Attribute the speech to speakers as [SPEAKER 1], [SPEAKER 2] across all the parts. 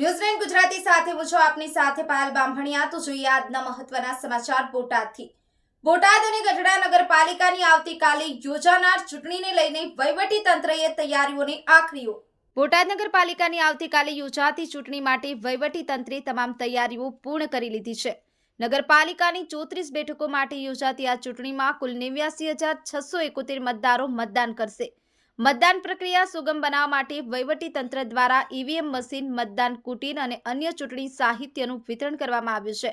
[SPEAKER 1] ન્યૂઝલેન્ડ ગુજરાતી સાથે હું છું આપની સાથે પાયલ બામભણિયા. તો જોઈએ આજના મહત્વના સમાચાર બોટાદથી. બોટાદ અને ગઢડા નગરપાલિકાની આવતીકાલે યોજાનાર ચૂંટણીને લઈને વહીવટી તંત્રએ તૈયારીઓને આખરીઓ બોટાદ નગરપાલિકાની આવતીકાલે યોજાતી ચૂંટણી માટે વહીવટી તંત્રે તમામ તૈયારીઓ પૂર્ણ કરી લીધી છે. નગરપાલિકાની ચોત્રીસ બેઠકો માટે યોજાતી આ ચૂંટણીમાં કુલ નેવ્યાસી હજાર છસો એકોતેર મતદારો મતદાન કરશે. મતદાન પ્રક્રિયા સુગમ બનાવવા માટે વહીવટી તંત્ર દ્વારા ઈવીએમ મશીન મતદાન કુટીર અને અન્ય ચૂંટણી સાહિત્યનું વિતરણ કરવામાં આવ્યું છે.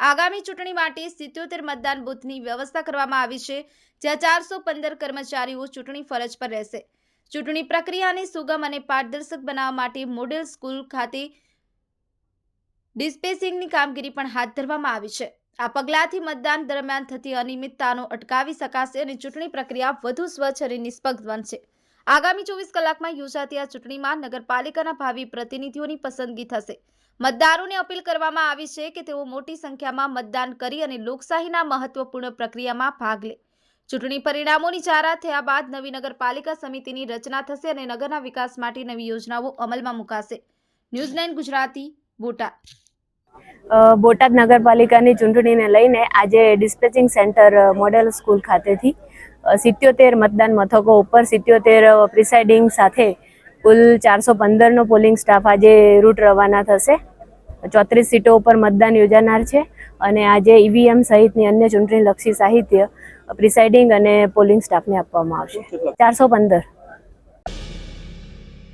[SPEAKER 1] આગામી ચૂંટણી માટે સિત્યોતેર મતદાન બૂથની વ્યવસ્થા કરવામાં આવી છે, જ્યાં ચારસો પંદર કર્મચારીઓ ચૂંટણી ફરજ પર રહેશે. ચૂંટણી પ્રક્રિયાને સુગમ અને પારદર્શક બનાવવા માટે મોડેલ સ્કૂલ ખાતે ડિસ્પેસિંગની કામગીરી પણ હાથ ધરવામાં આવી છે. આ પગલાંથી મતદાન દરમિયાન થતી અનિયમિતતાનો અટકાવી શકાશે અને ચૂંટણી પ્રક્રિયા વધુ સ્વચ્છ અને નિષ્પક્ષ બનશે. આગામી ચોવીસ કલાકમાં યોજાતી આ ચૂંટણીમાં નગરપાલિકાના ભાવિ પ્રતિનિધિઓની પસંદગી થશે. મતદારોને અપીલ કરવામાં આવી છે કે તેઓ મોટી સંખ્યામાં મતદાન કરી અને લોકશાહીના મહત્વપૂર્ણ પ્રક્રિયામાં ભાગ લે. ચૂંટણી પરિણામોની જાહેરાત થયા બાદ નવી નગરપાલિકા સમિતિની રચના થશે અને નગરના વિકાસ માટે નવી યોજનાઓ અમલમાં મુકાશે. News nine Gujarati, Botad.
[SPEAKER 2] Botad નગરપાલિકાની ચૂંટણીને લઈને આજે ડિસ્પેચિંગ સેન્ટર મોડેલ સ્કૂલ ખાતેથી સિત્યોતેર મતદાન મથકો ઉપર સિત્યોતેર પ્રિસાઇડિંગ સાથે કુલ ચારસો પંદરનો પોલિંગ સ્ટાફ આજે રૂટ રવાના થશે. ચોત્રીસ સીટો ઉપર મતદાન યોજાનાર છે અને આજે ઈવીએમ સહિતની અન્ય ચૂંટણીલક્ષી સાહિત્ય પ્રિસાઇડિંગ અને પોલિંગ સ્ટાફને આપવામાં આવશે. ચારસો પંદર.